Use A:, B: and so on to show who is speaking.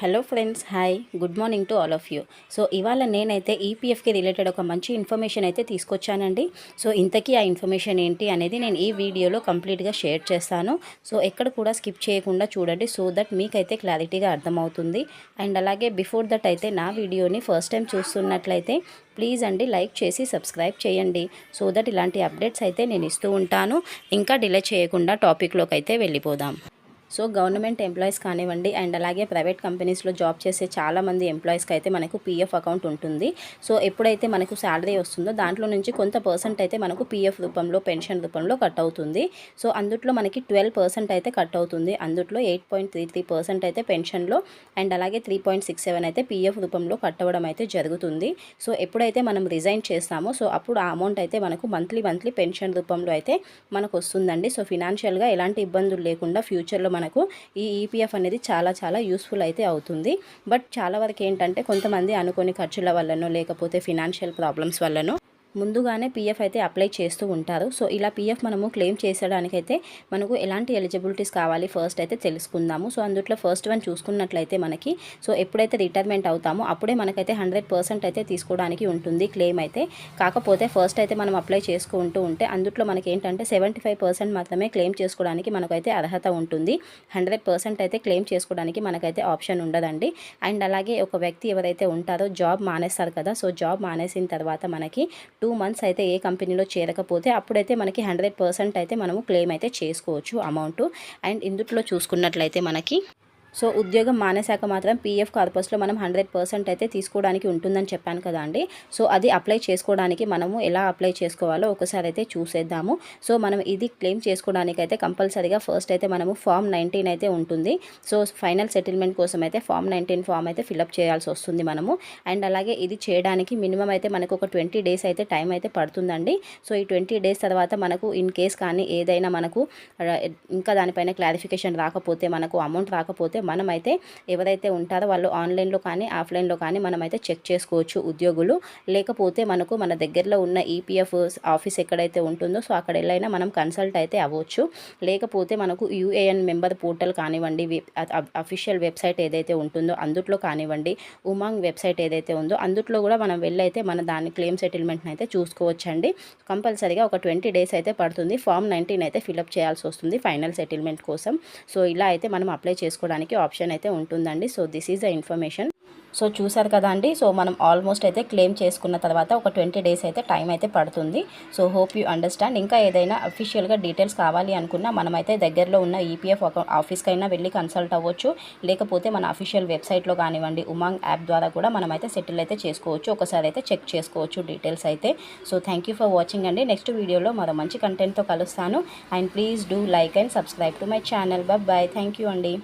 A: Hello friends hi good morning to all of you so ఇవాళ నేనైతే ఈపీఎఫ్కి related ఒక మంచి ఇన్ఫర్మేషన్ అయితే తీసుకొచ్చానండి. సో ఇంతకీ ఆ ఇన్ఫర్మేషన్ ఏంటి అనేది నేను ఈ వీడియోలో కంప్లీట్గా షేర్ చేస్తాను. సో ఎక్కడ కూడా స్కిప్ చేయకుండా చూడండి సో దట్ మీకైతే క్లారిటీగా అర్థమవుతుంది. అండ్ అలాగే బిఫోర్ దట్ అయితే నా వీడియోని ఫస్ట్ టైం చూస్తున్నట్లయితే ప్లీజ్ అండి లైక్ చేసి సబ్స్క్రైబ్ చేయండి. సో దట్ ఇలాంటి అప్డేట్స్ అయితే నేను ఇస్తూ ఉంటాను. ఇంకా డిలే చేయకుండా టాపిక్లోకి అయితే వెళ్ళిపోదాం. సో గవర్నమెంట్ ఎంప్లాయీస్ కానివ్వండి అండ్ అలాగే ప్రైవేట్ కంపెనీస్లో జాబ్ చేసే చాలామంది ఎంప్లాయీస్కి అయితే మనకు పీఎఫ్ అకౌంట్ ఉంటుంది. సో ఎప్పుడైతే మనకు శాలరీ వస్తుందో దాంట్లో నుంచి కొంత పర్సెంట్ అయితే మనకు పీఎఫ్ రూపంలో పెన్షన్ రూపంలో కట్ అవుతుంది సో అందుట్లో మనకి ట్వెల్వ్ పర్సెంట్ అయితే కట్ అవుతుంది అందుట్లో eight point three three percent అయితే పెన్షన్లో అండ్ అలాగే త్రీ పాయింట్ సిక్స్ సెవెన్ అయితే పీఎఫ్ రూపంలో కట్ అవ్వడం అయితే జరుగుతుంది. సో ఎప్పుడైతే మనం రిజైన్ చేస్తామో సో అప్పుడు ఆ అమౌంట్ అయితే మనకు మంత్లీ మంత్లీ పెన్షన్ రూపంలో అయితే మనకు వస్తుందండి. సో ఫినాన్షియల్గా ఎలాంటి ఇబ్బందులు లేకుండా ఫ్యూచర్లో మనకు ఈ ఈపీఎఫ్ అనేది చాలా చాలా యూస్ఫుల్ అయితే అవుతుంది. బట్ చాలా వరకు ఏంటంటే కొంతమంది అనుకోని ఖర్చుల వల్లనో లేకపోతే ఫినాన్షియల్ ప్రాబ్లమ్స్ వల్లనో ముందుగానే పీఎఫ్ అయితే అప్లై చేస్తూ ఉంటారు. సో ఇలా పీఎఫ్ మనము క్లెయిమ్ చేసేయడానికైతే మనకు ఎలాంటి ఎలిజిబిలిటీస్ కావాలి ఫస్ట్ అయితే తెలుసుకుందాము. సో అందుట్లో ఫస్ట్ వన్ చూసుకున్నట్లయితే మనకి సో ఎప్పుడైతే రిటైర్మెంట్ అవుతామో అప్పుడే మనకైతే హండ్రెడ్ పర్సెంట్ అయితే తీసుకోవడానికి ఉంటుంది క్లెయిమ్ అయితే. కాకపోతే ఫస్ట్ అయితే మనం అప్లై చేసుకుంటూ ఉంటే అందుట్లో మనకి ఏంటంటే సెవెంటీ ఫైవ్ పర్సెంట్ మాత్రమే క్లెయిమ్ చేసుకోవడానికి మనకైతే అర్హత ఉంటుంది. హండ్రెడ్ పర్సెంట్ అయితే క్లెయిమ్ చేసుకోవడానికి మనకైతే ఆప్షన్ ఉండదండి. అండ్ అలాగే ఒక వ్యక్తి ఎవరైతే ఉంటారో జాబ్ మానేస్తారు కదా సో జాబ్ మానేసిన తర్వాత మనకి టూ మంత్స్ అయితే ఏ కంపెనీలో చేరకపోతే అప్పుడైతే మనకి హండ్రెడ్ పర్సెంట్ అయితే మనము క్లెయిమ్ అయితే చేసుకోవచ్చు అమౌంట్. అండ్ ఇందుట్లో చూసుకున్నట్లయితే మనకి సో ఉద్యోగం మానేశాక మాత్రం పీఎఫ్ కార్పస్లో మనం హండ్రెడ్ పర్సెంట్ అయితే తీసుకోవడానికి ఉంటుందని చెప్పాను కదా అండి. సో అది అప్లై చేసుకోవడానికి మనము ఎలా అప్లై చేసుకోవాలో ఒకసారి అయితే చూసేద్దాము. సో మనం ఇది క్లెయిమ్ చేసుకోవడానికి అయితే కంపల్సరీగా ఫస్ట్ అయితే మనము ఫామ్ నైన్టీన్ అయితే ఉంటుంది. సో ఫైనల్ సెటిల్మెంట్ కోసం అయితే ఫామ్ నైన్టీన్ ఫామ్ అయితే ఫిలప్ చేయాల్సి వస్తుంది మనము. అండ్ అలాగే ఇది చేయడానికి మినిమం అయితే మనకు ఒక ట్వంటీ డేస్ అయితే టైం అయితే పడుతుందండి. సో ఈ ట్వంటీ డేస్ తర్వాత మనకు ఇన్ కేస్ కానీ ఏదైనా మనకు ఇంకా దానిపైన క్లారిఫికేషన్ రాకపోతే మనకు అమౌంట్ రాకపోతే మనమైతే ఎవరైతే ఉంటారో వాళ్ళు ఆన్లైన్లో కానీ ఆఫ్లైన్లో కానీ మనమైతే చెక్ చేసుకోవచ్చు ఉద్యోగులు. లేకపోతే మనకు మన దగ్గరలో ఉన్న ఈపీఎఫ్ ఆఫీస్ ఎక్కడైతే ఉంటుందో సో అక్కడ వెళ్ళైనా మనం కన్సల్ట్ అయితే అవ్వచ్చు. లేకపోతే మనకు యూఏఎన్ మెంబర్ పోర్టల్ కానివ్వండి అఫీషియల్ వెబ్సైట్ ఏదైతే ఉంటుందో అందుట్లో కానివ్వండి ఉమాంగ్ వెబ్సైట్ ఏదైతే ఉందో అందుట్లో కూడా మనం వెళ్ళైతే మన దాని క్లెయిమ్ సెటిల్మెంట్ని అయితే చూసుకోవచ్చండి. కంపల్సరీగా ఒక ట్వంటీ డేస్ అయితే పడుతుంది. ఫామ్ నైన్టీన్ అయితే ఫిలప్ చేయాల్సి వస్తుంది ఫైనల్ సెటిల్మెంట్ కోసం. సో ఇలా అయితే మనం అప్లై చేసుకోవడానికి ఆప్షన్ అయితే ఉంటుందండి. So this is the information so చూసారు కదా అండి. సో మనం ఆల్మోస్ట్ అయితే క్లెయిమ్ చేసుకున్న తర్వాత ఒక ట్వంటీ డేస్ అయితే టైం అయితే పడుతుంది. సో హోప్ యూ అండర్స్టాండ్ ఇంకా ఏదైనా అఫీషియల్గా డీటెయిల్స్ కావాలి అనుకున్నా మనమైతే దగ్గరలో ఉన్న ఈపీఎఫ్ అకౌంట్ ఆఫీస్కైనా వెళ్ళి కన్సల్ట్ అవ్వచ్చు. లేకపోతే మన అఫీషియల్ వెబ్సైట్లో కానివ్వండి ఉమాంగ్ యాప్ ద్వారా కూడా మనమైతే సెటిల్ అయితే చేసుకోవచ్చు. ఒకసారి అయితే చెక్ చేసుకోవచ్చు డీటెయిల్స్ అయితే. సో థ్యాంక్ ఫర్ వాచింగ్ అండి. నెక్స్ట్ వీడియోలో మరో మంచి కంటెంట్తో కలుస్తాను. And please do like and subscribe to my channel bye thank you అండి.